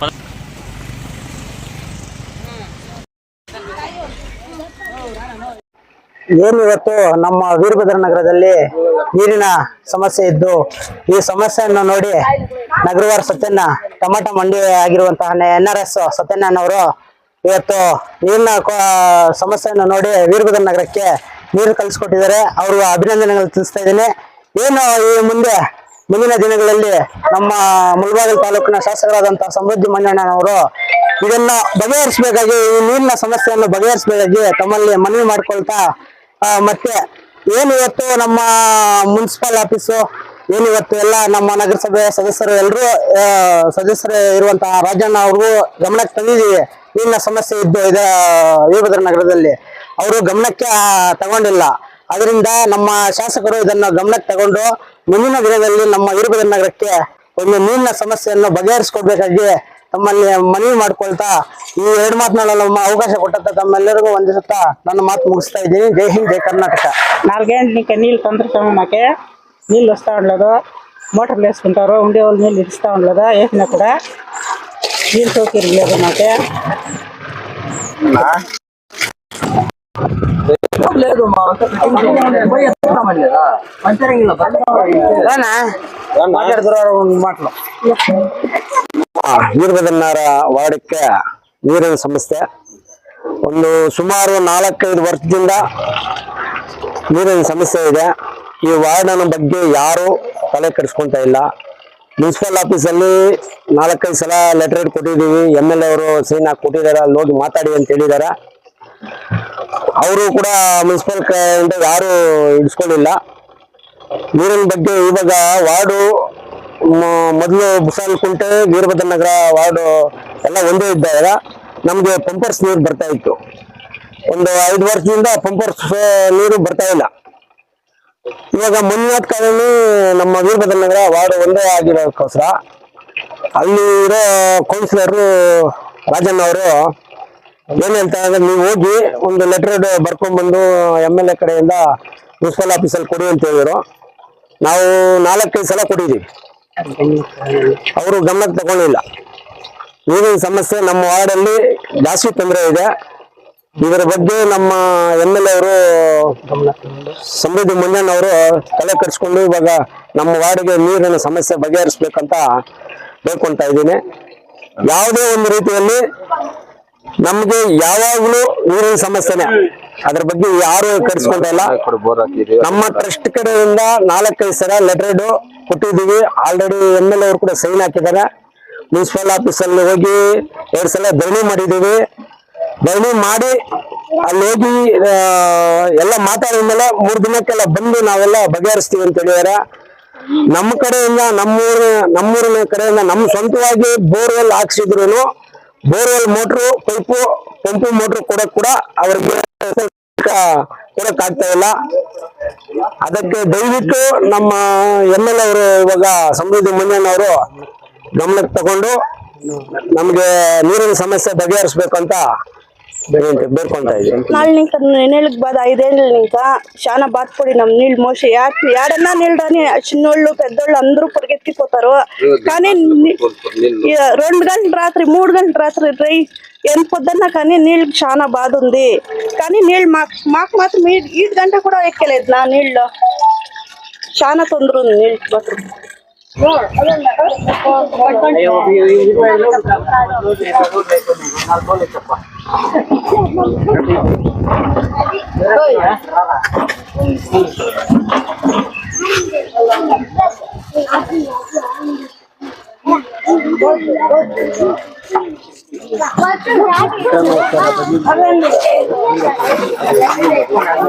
ಪದ ಏನು ಇವತ್ತು ನಮ್ಮ ವೀರಭದ್ರ ನಗರದಲ್ಲಿ ನೀರಿನ ಸಮಸ್ಯೆ ಇದ್ದು, ಈ ಸಮಸ್ಯೆಯನ್ನು ನೋಡಿ ನಗರವಾರ ಸತ್ಯನ ಟಮಾಟ ಮಂಡಿ ಆಗಿರುವಂತಹ ಎನ್ ಆರ್ ಎಸ್ ಸತ್ಯನವರು ಇವತ್ತು ನೀರಿನ ಸಮಸ್ಯೆಯನ್ನು ನೋಡಿ ವೀರಭದ್ರ ನಗರಕ್ಕೆ ನೀರು ಕಲಿಸ್ಕೊಟ್ಟಿದ್ದಾರೆ ಅವರು ಅಭಿನಂದನೆಗಳು ತಿಳಿಸ್ತಾ ಇದ್ದೀನಿ. ಏನು ಈ ಮುಂದೆ ಮುಂದಿನ ದಿನಗಳಲ್ಲಿ ನಮ್ಮ ಮುಳಬಾಗಿಲು ತಾಲೂಕಿನ ಶಾಸಕರಾದಂತಹ ಸಮೃದ್ಧಿ ಮಂಜಣ್ಣನವರು ಇದನ್ನ ಬಗೆಹರಿಸಬೇಕಾಗಿ, ಈ ನೀರಿನ ಸಮಸ್ಯೆಯನ್ನು ಬಗೆಹರಿಸಬೇಕಾಗಿ ತಮ್ಮಲ್ಲಿ ಮನವಿ ಮಾಡ್ಕೊಳ್ತಾ ಮತ್ತೆ ಏನು ಇವತ್ತು ನಮ್ಮ ಮುನ್ಸಿಪಲ್ ಆಫೀಸು, ಏನು ಇವತ್ತು ಎಲ್ಲ ನಮ್ಮ ನಗರಸಭೆ ಸದಸ್ಯರು ಎಲ್ಲರೂ ಸದಸ್ಯರು ಇರುವಂತಹ ರಾಜಣ್ಣ ಅವ್ರಿಗೂ ಗಮನಕ್ಕೆ ತಂದಿದ್ದೀವಿ. ನೀರಿನ ಸಮಸ್ಯೆ ಇದ್ದು ಇದ ವೀರಭದ್ರ ನಗರದಲ್ಲಿ ಅವರು ಗಮನಕ್ಕೆ ತಗೊಂಡಿಲ್ಲ. ಅದರಿಂದ ನಮ್ಮ ಶಾಸಕರು ಇದನ್ನ ಗಮನಕ್ಕೆ ತಗೊಂಡು ಮುಂದಿನ ದಿನದಲ್ಲಿ ನಮ್ಮ ವೀರಭದ್ರ ನಗರಕ್ಕೆ ಒಂದು ನೀರಿನ ಸಮಸ್ಯೆಯನ್ನು ಬಗೆಹರಿಸ್ಕೊಡ್ಬೇಕಾಗಿ ತಮ್ಮಲ್ಲಿ ಮನವಿ ಮಾಡ್ಕೊಳ್ತಾ ಈ ಎರಡು ಮಾತುಗಳ ನಮ್ಮ ಅವಕಾಶ ಕೊಟ್ಟಂತ ತಮ್ಮೆಲ್ಲರಿಗೂ ವಂದಿಸುತ್ತಾ ನನ್ನ ಮಾತು ಮುಗಿಸ್ತಾ ಇದ್ದೀನಿ. ಜೈ ಹಿಂದ್ ಜೈ ಕರ್ನಾಟಕ. ನಾಲ್ಕು ಗಂಟೆಗೆ ನೀರು ತೊಂದರೆ ತಗೊಂಡಕ್ಕೆ ನೀళ్ళు ಹೊಸ್ತಾ ಉಂಡ್ಲದು. ಮೋಟರ್ ಲೇಸ್ಕೊಂತಾರು ಉಂಡೆ ಹೋಲ್ ನೀರು ಇರಿಸ್ತಾ ಉಂಡ್ಲದ. ಏನ ಕೂಡ ನೀರು ಸೋಕಿರ್ಲದು ಮತ್ತೆ. ಮಾತಲು ವೀರಭದ್ರನಾರ ವಾರ್ಡಕ್ಕೆ ನೀರಿನ ಸಮಸ್ಯೆ. ಒಂದು ಸುಮಾರು ನಾಲ್ಕೈದು ವರ್ಷದಿಂದ ನೀರಿನ ಸಮಸ್ಯೆ ಇದೆ. ಈ ವಾರ್ಡನ ಬಗ್ಗೆ ಯಾರು ತಲೆ ಕೆಡಿಸ್ಕೊಂತ ಇಲ್ಲ. ಮುನ್ಸಿಪಲ್ ಆಫೀಸಲ್ಲಿ ನಾಲ್ಕೈದು ಸಲ ಲೆಟರ್ ಕೊಟ್ಟಿದ್ದೀವಿ. ಎಂ ಎಲ್ ಎ ಅವರು ಸೈನ್ ಹಾಕಿ ಕೊಟ್ಟಿದ್ದಾರೆ. ಅಲ್ಲಿ ಹೋಗಿ ಮಾತಾಡಿ ಅಂತ ಹೇಳಿದ್ದಾರೆ. ಅವರು ಕೂಡ ಮುನ್ಸಿಪಲ್ ಕಡೆಯಿಂದ ಯಾರು ಇಡ್ಸ್ಕೊಂಡಿಲ್ಲ ನೀರಿನ ಬಗ್ಗೆ ಇವಾಗ ವಾರ್ಡು ಮೊದಲು ಬುಸಾಲ್ ಕುಂಟೆ ವೀರಭದ್ರ ನಗರ ವಾರ್ಡು ಎಲ್ಲ ಒಂದೇ ಇದ್ದಾಗ ನಮಗೆ ಪಂಪರ್ಸ್ ನೀರು ಬರ್ತಾ ಇತ್ತು. ಒಂದು ಐದು ವರ್ಷದಿಂದ ಪಂಪರ್ಸ್ ನೀರು ಬರ್ತಾ ಇಲ್ಲ. ಇವಾಗ ಮಂಜುನಾಥ್ ಕಾಲೋನಿ ನಮ್ಮ ವೀರಭದ್ರ ನಗರ ವಾರ್ಡ್ ಒಂದೇ ಆಗಿರೋದಕ್ಕೋಸ್ಕರ ಅಲ್ಲಿ ಇರೋ ಕೌನ್ಸಿಲರು ರಾಜಣ್ಣ ಅವರು ಏನ್ ಹೇಳ್ತಾ ಅಂದ್ರೆ ನೀವು ಹೋಗಿ ಒಂದು ಲೆಟರ್ ಬರ್ಕೊಂಡ್ಬಂದು ಎಂ ಎಲ್ ಎ ಕಡೆಯಿಂದ ಮುನ್ಸಿಪಲ್ ಆಫೀಸಲ್ಲಿ ಕೊಡಿ ಅಂತ ಹೇಳಿದ್ರು. ನಾವು ನಾಲ್ಕೈದು ಸಲ ಕೊಟ್ಟಿದ್ದೀವಿ. ಅವರು ಗಮನಕ್ಕೆ ತಗೊಂಡಿಲ್ಲ ನೀರಿನ ಸಮಸ್ಯೆ ನಮ್ಮ ವಾರ್ಡಲ್ಲಿ ಜಾಸ್ತಿ ತೊಂದರೆ ಇದೆ. ಇದರ ಬಗ್ಗೆ ನಮ್ಮ ಎಂ ಎಲ್ ಎ ಅವರು ಸಮೃದ್ಧಿ ಮಂಜಣ್ಣ ಅವರು ತಲೆ ಕಟ್ಸ್ಕೊಂಡು ಇವಾಗ ನಮ್ಮ ವಾರ್ಡ್ಗೆ ನೀರಿನ ಸಮಸ್ಯೆ ಬಗೆಹರಿಸ್ಬೇಕಂತ ಬೇಡ್ಕೊಂತ ಇದ್ದೀನಿ. ಯಾವುದೇ ಒಂದು ರೀತಿಯಲ್ಲಿ ನಮ್ಗೆ ಯಾವಾಗ್ಲೂ ನೀರಿನ ಸಮಸ್ಯೆನೆ. ಅದ್ರ ಬಗ್ಗೆ ಯಾರು ಕಡಿಸ್ಕೊಂತ ಇಲ್ಲ. ನಮ್ಮ ಟ್ರಸ್ಟ್ ಕಡೆಯಿಂದ ನಾಲ್ಕೈದು ಸಲ ಲೆಟರ್ ಕೊಟ್ಟಿದ್ದೀವಿ. ಆಲ್ರೆಡಿ ಎಂ ಎಲ್ ಅವರು ಕೂಡ ಸೈನ್ ಹಾಕಿದ್ದಾರೆ. ಮುನ್ಸಿಪಲ್ ಆಫೀಸಲ್ಲಿ ಹೋಗಿ ಎರಡು ಸಲ ಧರಣಿ ಮಾಡಿದೀವಿ ಧರಣಿ ಮಾಡಿ ಅಲ್ಲಿ ಹೋಗಿ ಎಲ್ಲ ಮಾತಾಡಿದ ಮೇಲೆ ಮೂರು ದಿನಕ್ಕೆಲ್ಲ ಬಂದು ನಾವೆಲ್ಲ ಬಗೆಹರಿಸ್ತೀವಿ ಅಂತ ಹೇಳಿದಾರೆ ನಮ್ಮ ಕಡೆಯಿಂದ ನಮ್ಮೂರು ನಮ್ಮೂರಿನ ಕಡೆಯಿಂದ ನಮ್ಮ ಸ್ವಂತವಾಗಿ borewell ಹಾಕ್ಸಿದ್ರು borewell motor, pipe, pump motor ಕೂಡ ಕೂಡ ಅವರಿಗೆ ಕೊಡಕ್ ಆಗ್ತಾ ಇಲ್ಲ. ಅದಕ್ಕೆ ದಯವಿಟ್ಟು ನಮ್ಮ ಎಂ ಎಲ್ ಅವರು ಇವಾಗ ಸಮೃದ್ಧಿ ಮಂಜಣ್ಣವರು ಗಮನಕ್ಕೆ ತಗೊಂಡು ನಮಗೆ ನೀರಿನ ಸಮಸ್ಯೆ ಬಗೆಹರಿಸ್ಬೇಕಂತ నాళ్ళు ఇంకా నెలకి బాధ ఐదేళ్ళు ఇంకా చాలా బాధపడినాం. నీళ్ళు మోసి ఏడన్నా నీళ్ళు చిన్నోళ్ళు పెద్దోళ్ళు అందరూ పరిగెత్తిపోతారు. కానీ రెండు గంటల రాత్రి మూడు గంటల రాత్రి డ్రై ఎంత పొద్దున్నా కానీ నీళ్ళు చాలా బాధ ఉంది. కానీ నీళ్ళు మాకు మాకు మాత్రం ఈ ఈ గంట కూడా ఎక్కలేదు నా నీళ్ళు. చాలా తొందర ఉంది నీళ్ళు మాత్రం. No! No!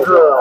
No!